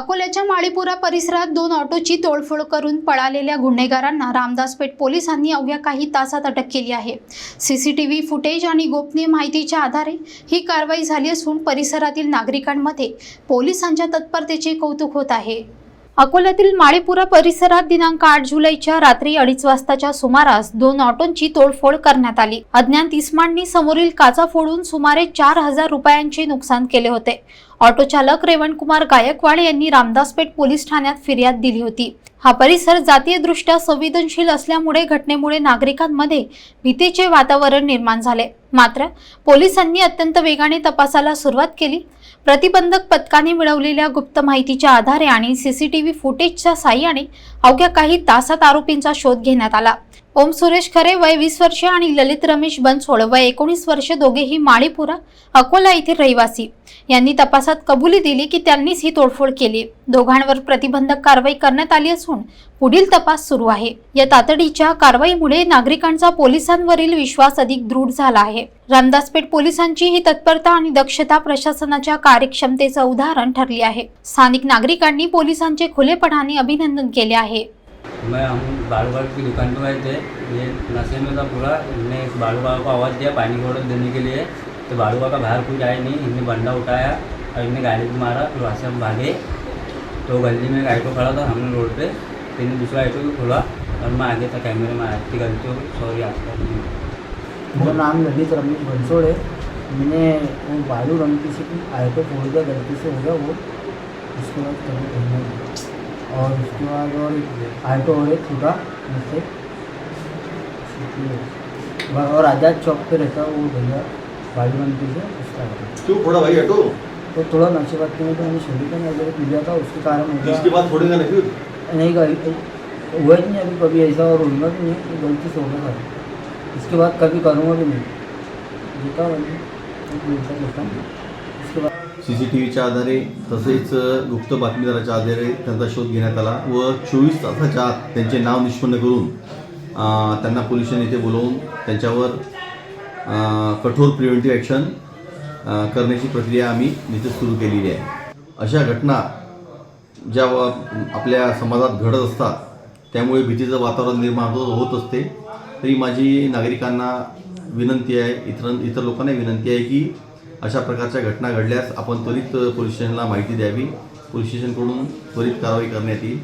अकोल्याच्या माळीपुरा परिसरात दोन ऑटोची तोडफोड करून पळालेल्या गुन्हेगारांना रामदासपेठ पोलिसांनी अवघ्या काही तासात अटक केली आहे. सीसीटीव्ही फुटेज आणि गोपनीय माहितीच्या आधारे ही कारवाई झाली असून परिसरातील नागरिकांमध्ये पोलिसांच्या तत्परतेचे कौतुक होत आहे. अकोल्यातील माळीपुरा परिसरात दिनांक आठ जुलैच्या रात्री अडीच वाजताच्या सुमारास दोन ऑटोंची तोडफोड करण्यात आली. अज्ञात इस्मांनी समोरील काचा फोडून सुमारे चार हजार रुपयांचे नुकसान केले होते. ऑटो चालक रेवणकुमार गायकवाड यांनी रामदासपेठ पोलीस ठाण्यात फिर्याद दिली होती. हा परिसर जातीयदृष्ट्या संवेदनशील असल्यामुळे घटनेमुळे नागरिकांमध्ये भीतीचे वातावरण निर्माण झाले. मात्र पोलिसांनी अत्यंत वेगाने तपासाला सुरुवात केली प्रतिबंधक पथकाने मिळवलेल्या गुप्त माहितीच्या आधारे आणि सीसीटीव्ही फुटेजच्या साह्याने अवघ्या काही तासात आरोपींचा शोध घेण्यात आला. ओम सुरेश खरे वय वीस वर्षे आणि ललित रमेश बनसोड वय एकोणीस वर्षे दोघेही माळीपुरा अकोला येथील रहिवासी. यांनी तपासात कबुली दिली की त्यांनीच ही तोडफोड केली. दोघांवर प्रतिबंधक कारवाई करण्यात आली असून पुढील तपास सुरू आहे. या तातडीच्या कारवाईमुळे नागरिकांचा पोलिसांवरील विश्वास अधिक दृढ झाला आहे. रामदासपेठ पोलिसांची ही तत्परता आणि दक्षता प्रशासनाच्या कार्यक्षमतेचं उदाहरण ठरली आहे. स्थानिक नागरिकांनी पोलिसांचे खुलेपणाने अभिनंदन केले आहे. मैं हम बालू बालू की दुकान पर आए थे। ये नशे में था पूरा। इनने बालू बाबा को आवाज़ दिया पानी की ऑर्डर देने के लिए। तो बालू बाबा बाहर कुछ आए नहीं इनने बंडा उठाया और इनने गाड़ी को मारा। फिर वहाँ से हम भागे। तो गली में एक ऑटो खड़ा था हमने रोड पे। फिर दूसरा ऑटो भी खोला और मैं आगे था कैमरे में आती गलती हो गई। सॉरी आपका मेरा नाम ललित रमेश भंसोड़ है। मैंने वो बालू रंग से तो फोड़ दिया गलती से हो गया वो। उसके बाद कभी और उसके बाद और आयतो और एक छूटा मुझसे। इसलिए- और आज़ाद चौक पे रहता वो भैया बालू रंग से उसका। क्यों फोड़ा भाई ऑटो तो थोड़ा नशे बात के तो मैंने शरीर का वगैरह पी लिया था उसके कारण हो इसके बाद फोड़ेगा नहीं नहीं का हुआ ही नहीं अभी कभी ऐसा और होगा भी नहीं गलती से हो गया था। इसके बाद कभी करूँगा भी नहीं। जीता मैंने एक मिनट सी सी टी व्हीच्या आधारे तसेच गुप्त बातमीदाराच्या आधारे त्यांचा शोध घेण्यात आला व चोवीस तासाच्या आत त्यांचे नाव निष्पन्न करून त्यांना पोलिसांनी इथे बोलवून त्यांच्यावर कठोर प्रिव्हेंटिव्ह ॲक्शन करण्याची प्रक्रिया आम्ही इथे सुरू केलेली आहे. अशा घटना ज्या आपल्या समाजात घडत असतात त्यामुळे भीतीचं वातावरण निर्माण होत असते. तरी माझी नागरिकांना विनंती आहे इतर इतर लोकांना विनंती आहे की अशा प्रकारच्या घटना घडल्यास आपण त्वरित पोलीस स्टेशनला माहिती द्यावी. पोलीस स्टेशनकडून त्वरित कारवाई करण्यात येईल.